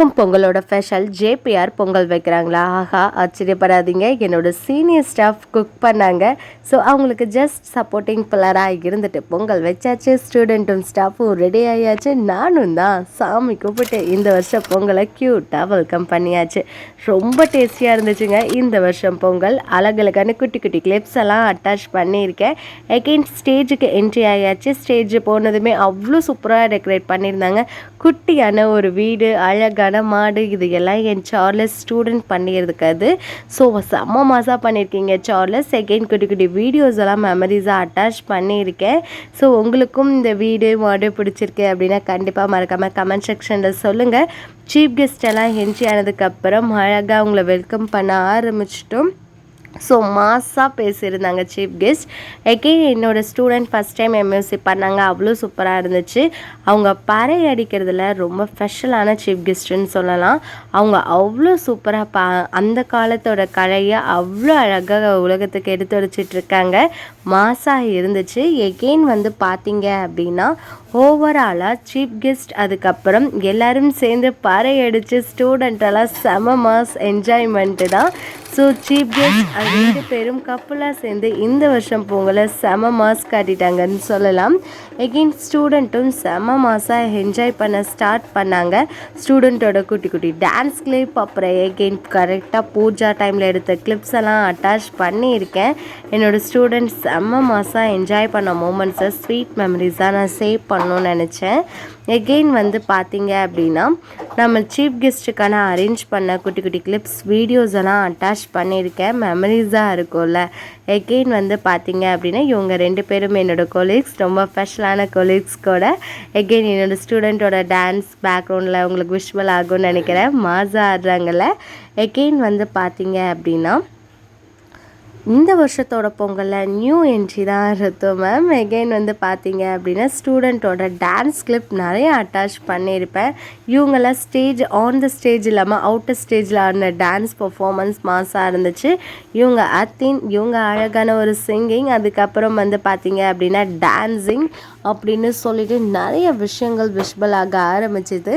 இருக்கும் பொங்கலோட special JPR Pongal வைக்கிறாங்களா? ஆஹா ஆச்சரியப்படாதீங்க. என்னோட சீனியர் ஸ்டாஃப் குக் பண்ணாங்க. ஸோ அவங்களுக்கு ஜஸ்ட் சப்போர்ட்டிங் பிள்ளராக இருந்துட்டு பொங்கல் வச்சாச்சு. ஸ்டூடெண்ட்டும் ஸ்டாஃபும் ரெடி ஆயாச்சு. நானும் தான் சாமி கூப்பிட்டு இந்த வருஷம் பொங்கலை க்யூட்டாக வெல்கம் பண்ணியாச்சு. ரொம்ப டேஸ்டியாக இருந்துச்சுங்க. இந்த வருஷம் பொங்கல் அழகழகான குட்டி குட்டி கிளிப்ஸ் எல்லாம் அட்டாச் பண்ணியிருக்கேன். அகெயின் ஸ்டேஜுக்கு என்ட்ரி ஆயாச்சு. ஸ்டேஜ் போனதுமே அவ்வளோ சூப்பராக டெக்கரேட் பண்ணியிருந்தாங்க. குட்டியான ஒரு வீடு அழகான மாடு இது எல்லாம் என் சார்லஸ் ஸ்டூடெண்ட் பண்ணியிருக்காது. அது ஸோ செம்ம மாசாக பண்ணியிருக்கீங்க சார்லஸ் செகண்ட் குட்டி குட்டி வீடியோஸ் எல்லாம் மெமரிஸாக அட்டாச் பண்ணியிருக்கேன். ஸோ உங்களுக்கும் இந்த வீடு மாடு பிடிச்சிருக்கு அப்படின்னா கண்டிப்பாக மறக்காமல் கமெண்ட் செக்ஷனில் சொல்லுங்கள் சீஃப் கெஸ்ட் எல்லாம் ஹென்ச்சி ஆனதுக்கப்புறம் அழகாக உங்களை வெல்கம் பண்ண ஆரம்பிச்சிட்டோம். ஸோ மாஸாக பேசியிருந்தாங்க சீஃப் கெஸ்ட் எகெயின் என்னோடய ஸ்டூடெண்ட் ஃபஸ்ட் டைம் எம்எஸ்சி பண்ணாங்க. அவ்வளோ சூப்பராக இருந்துச்சு. அவங்க பறை அடிக்கிறதுல ரொம்ப ஸ்பெஷலான சீஃப் கெஸ்ட்டுன்னு சொல்லலாம். அவங்க அவ்வளோ சூப்பராக பா அந்த காலத்தோட கலையை அவ்வளோ அழகாக உலகத்துக்கு எடுத்து வச்சிட்ருக்காங்க மாஸாக இருந்துச்சு. எகெயின் வந்து பார்த்தீங்க அப்படின்னா ஓவராலாக சீஃப் கெஸ்ட் அதுக்கப்புறம் எல்லோரும் சேர்ந்து பறை அடித்து ஸ்டூடெண்ட்டெல்லாம் செம மாஸ் என்ஜாய்மெண்ட்டு தான். ஸோ சீஃப் கெஸ்ட் அது ரெண்டு பேரும் கப்பலாக சேர்ந்து இந்த வருஷம் பொங்கலை செம மாஸ் காட்டிட்டாங்கன்னு சொல்லலாம். எகெயின் ஸ்டூடெண்ட்டும் செம மாஸாக என்ஜாய் பண்ண ஸ்டார்ட் பண்ணாங்க. ஸ்டூடெண்ட்டோட குட்டி குட்டி டான்ஸ் கிளிப் அப்புறம் எகெயின் கரெக்டாக பூஜா டைமில் எடுத்த கிளிப்ஸ் எல்லாம் அட்டாச் பண்ணியிருக்கேன். என்னோடய ஸ்டூடெண்ட்ஸ் செம்ம மாஸாக என்ஜாய் பண்ண மூமெண்ட்ஸை ஸ்வீட் மெமரிஸாக நான் சேவ் பண்ணணும்னு நினச்சேன். எகெயின் வந்து பார்த்தீங்க அப்படின்னா நம்ம சீஃப் கெஸ்ட்டுக்கான அரேஞ்ச் பண்ண குட்டி குட்டி கிளிப்ஸ் வீடியோஸ் எல்லாம் அட்டாச் பண்ணியிருக்கேன் மெமரிஸாக இருக்கும்ல. எகெயின் வந்து பார்த்தீங்க அப்படின்னா இவங்க ரெண்டு பேரும் என்னோடய கொலீக்ஸ் ரொம்ப ஸ்பெஷலான கொலீக்ஸ் கூட. எகெயின் என்னோட ஸ்டூடெண்ட்டோட டான்ஸ் பேக்ரவுண்டில் உங்களுக்கு விஷுவல் ஆகும்னு நினைக்கிறேன். மாசா ஆடுறாங்கல்ல. எகெயின் வந்து பார்த்தீங்க அப்படின்னா இந்த வருஷத்தோட பொங்கலில் நியூ என்ட்ரி தான் இருக்கும் மேம் எகெயின் வந்து பார்த்தீங்க அப்படின்னா ஸ்டூடெண்ட்டோட டான்ஸ் கிளிப் நிறைய அட்டாச் பண்ணியிருப்பேன். இவங்கெல்லாம் ஸ்டேஜ் ஆன் த ஸ்டேஜ் இல்லாமல் அவுட்டர் ஸ்டேஜில் ஆடின டான்ஸ் பர்ஃபாமன்ஸ் மாஸாக இருந்துச்சு. இவங்க அத்தின் இவங்க அழகான ஒரு சிங்கிங் அதுக்கப்புறம் வந்து பார்த்தீங்க அப்படின்னா டான்ஸிங் அப்படின்னு சொல்லிட்டு நிறைய விஷயங்கள் விஷுவல் ஆக ஆரம்பிச்சிது.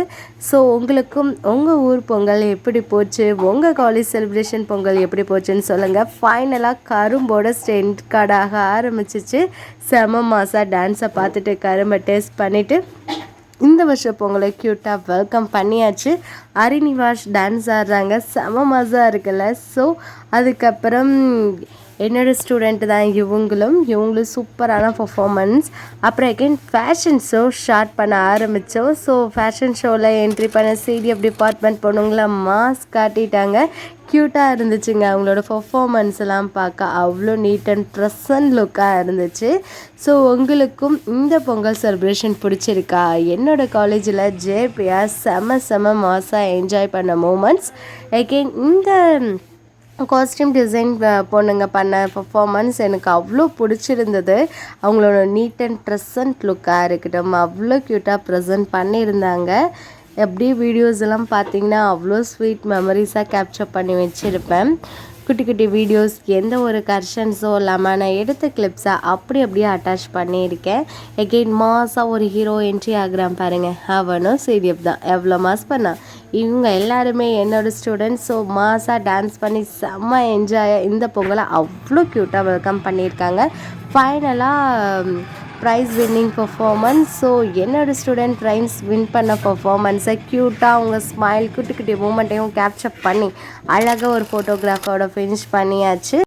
ஸோ உங்களுக்கும் உங்கள் ஊர் பொங்கல் எப்படி போச்சு? உங்கள் காலேஜ் செலிப்ரேஷன் பொங்கல் எப்படி போச்சுன்னு சொல்லுங்கள் ஃபைனலாக கரும்போட ஸ்டெண்ட் கார்டாக ஆரம்பிச்சிச்சு. செம மாதம் டான்ஸை பார்த்துட்டு கரும்பை டேஸ்ட் பண்ணிவிட்டு இந்த வருஷம் பொங்கலை க்யூட்டாக வெல்கம் பண்ணியாச்சு. அரிநிவாஷ் டான்ஸ் ஆடுறாங்க. செம மஜா இருக்குல்ல. ஸோ அதுக்கப்புறம் என்னோடய ஸ்டூடெண்ட் தான் இவங்களும். இவங்களும் சூப்பரான பர்ஃபாமன்ஸ் அப்புறம் எகைன் ஃபேஷன் ஷோ ஸ்டார்ட் பண்ண ஆரம்பித்தோம் ஸோ ஃபேஷன் ஷோவில் என்ட்ரி பண்ண சிடிஎஃப் டிபார்ட்மெண்ட் பொண்ணுங்களை மாஸ்க் காட்டிட்டாங்க. க்யூட்டாக இருந்துச்சுங்க. அவங்களோட பர்ஃபாமன்ஸ் எல்லாம் பார்க்க அவ்வளோ நீட் அண்ட் ப்ரெசன்ட் லுக்காக இருந்துச்சு. ஸோ உங்களுக்கும் இந்த பொங்கல் செலிப்ரேஷன் பிடிச்சிருக்கா? என்னோட காலேஜில் ஜேபியா செம செம மாசாக என்ஜாய் பண்ண மூமெண்ட்ஸ் எகெயின் இந்த காஸ்டியூம் டிசைன் பொண்ணுங்க பண்ண பர்ஃபாமன்ஸ் எனக்கு அவ்வளோ பிடிச்சிருந்தது. அவங்களோட நீட் அண்ட் ப்ரெசன்ட் லுக்காக இருக்கட்டும் அவ்வளோ க்யூட்டாக ப்ரெசன்ட் பண்ணியிருந்தாங்க. எப்படி வீடியோஸ் எல்லாம் பார்த்தீங்கன்னா அவ்வளோ ஸ்வீட் மெமரிஸாக கேப்சர் பண்ணி வச்சுருப்பேன். குட்டி குட்டி வீடியோஸ் எந்த ஒரு கர்ஷன்ஸோ இல்லாமல் நான் எடுத்த கிளிப்ஸை அப்படி அப்படியே அட்டாச் பண்ணியிருக்கேன். எகெயின் மாஸாக ஒரு ஹீரோ என்ட்ரி ஆகிறான் பாருங்கள் அவனும் சிடிஎஃப் தான் எவ்வளோ மாஸ் பண்ணான் இவங்க எல்லாருமே என்னோடய ஸ்டூடெண்ட்ஸ் ஸோ மாஸாக டான்ஸ் பண்ணி செம்ம என்ஜாய் இந்த பொங்கலை அவ்வளோ க்யூட்டாக வெல்கம் பண்ணியிருக்காங்க. ஃபைனலாக ப்ரைஸ் வின்னிங் பர்ஃபாமன்ஸ் ஸோ என்னோடய ஸ்டூடெண்ட் ப்ரைஸ் வின் பண்ண பர்ஃபாமன்ஸை க்யூட்டாக அவங்க ஸ்மைல் குட்டி குட்டி மூமெண்ட்டையும் கேப்சர் பண்ணி அழகாக ஒரு ஃபோட்டோகிராஃபோட ஃபினிஷ் பண்ணியாச்சு.